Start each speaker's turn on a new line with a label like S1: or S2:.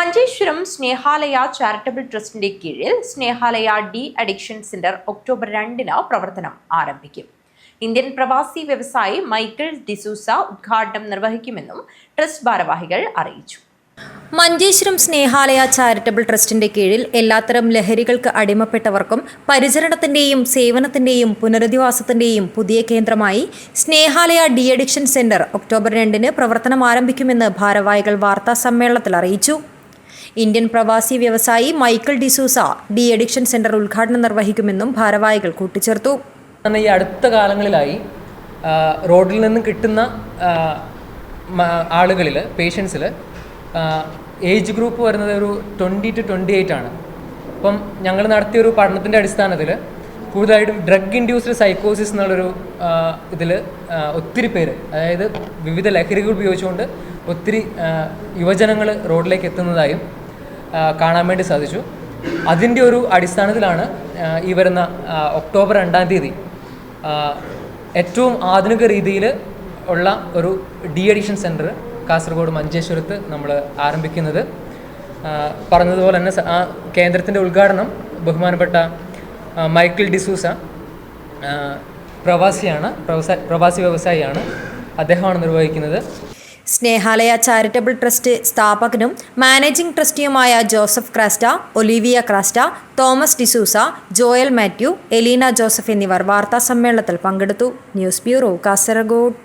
S1: Manjeshwaram Snehalaya charitable ട്രസ്റ്റിന്റെ കീഴിൽ Snehalaya de addiction centre October രണ്ടിന് പ്രവർത്തനം ആരംഭിക്കും. ഇന്ത്യൻ പ്രവാസി വ്യവസായി മൈക്കിൾ ഡിസൂസ ഉദ്ഘാടനം നിർവഹിക്കുമെന്നും ട്രസ്റ്റ് ഭാരവാഹികൾ അറിയിച്ചു.
S2: മഞ്ചേശ്വരം സ്നേഹാലയ ചാരിറ്റബിൾ ട്രസ്റ്റിന്റെ കീഴിൽ എല്ലാത്തരം ലഹരികൾക്ക് അടിമപ്പെട്ടവർക്കും പരിചരണത്തിന്റെയും സേവനത്തിന്റെയും പുനരധിവാസത്തിന്റെയും പുതിയ കേന്ദ്രമായി Snehalaya de addiction centre October രണ്ടിന് പ്രവർത്തനം ആരംഭിക്കുമെന്ന് ഭാരവാഹികൾ വാർത്താ സമ്മേളനത്തിൽ അറിയിച്ചു. ഇന്ത്യൻ പ്രവാസി വ്യവസായി Michael D'Souza de addiction centre ഉദ്ഘാടനം നിർവഹിക്കുമെന്നും ഭാരവാഹികൾ കൂട്ടിച്ചേർത്തു.
S3: ഈ അടുത്ത കാലങ്ങളിലായി റോഡിൽ നിന്നും കിട്ടുന്ന ആളുകളിൽ പേഷ്യൻസിൽ ഏജ് ഗ്രൂപ്പ് വരുന്നത് ഒരു ട്വന്റി ടു ട്വന്റി എയ്റ്റ് ആണ്. അപ്പം ഞങ്ങൾ നടത്തിയൊരു പഠനത്തിന്റെ അടിസ്ഥാനത്തിൽ കൂടുതലായിട്ടും ഡ്രഗ് ഇൻഡ്യൂസ്ഡ് സൈക്കോസിസ് എന്നുള്ളൊരു ഇതിൽ ഒത്തിരി പേര് അതായത് വിവിധ ലഹരികൾ ഉപയോഗിച്ചുകൊണ്ട് ഒത്തിരി യുവജനങ്ങൾ റോഡിലേക്ക് എത്തുന്നതായും കാണാൻ വേണ്ടി സാധിച്ചു. അതിന്റെ ഒരു അടിസ്ഥാനത്തിലാണ് ഈ വരുന്ന ഒക്ടോബർ രണ്ടാം തീയതി ഏറ്റവും ആധുനിക രീതിയിൽ ഉള്ള ഒരു ഡി അഡിഷൻ സെന്റർ കാസർഗോഡ് മഞ്ചേശ്വരത്ത് നമ്മൾ ആരംഭിക്കുന്നത്. പറഞ്ഞതുപോലെ തന്നെ ആ കേന്ദ്രത്തിന്റെ ഉദ്ഘാടനം ബഹുമാനപ്പെട്ട മൈക്കിൾ ഡിസൂസ പ്രവാസിയാണ് പ്രവസ പ്രവാസി വ്യവസായിയാണ് അദ്ദേഹമാണ് നിർവഹിക്കുന്നത്.
S2: സ്നേഹാലയ ചാരിറ്റബിൾ ട്രസ്റ്റ് സ്ഥാപകനും managing ട്രസ്റ്റിയുമായ Joseph Crasta Olivia Crasta Thomas D'Souza Joel Mathew Elina Joseph എന്നിവർ വാർത്താ സമ്മേളനത്തിൽ പങ്കെടുത്തു. News bureau Kasaragod.